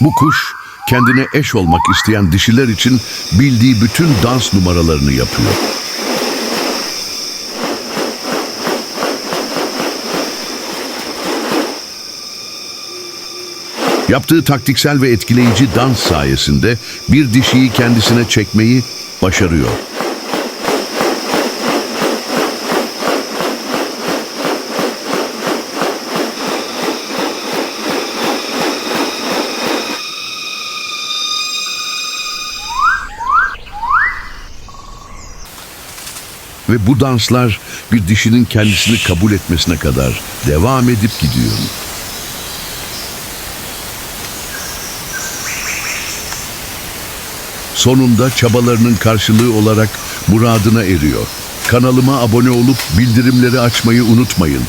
Bu kuş kendine eş olmak isteyen dişiler için bildiği bütün dans numaralarını yapıyor. Yaptığı taktiksel ve etkileyici dans sayesinde bir dişiyi kendisine çekmeyi başarıyor. Ve bu danslar bir dişinin kendisini kabul etmesine kadar devam edip gidiyor. Sonunda çabalarının karşılığı olarak muradına eriyor. Kanalıma abone olup bildirimleri açmayı unutmayın.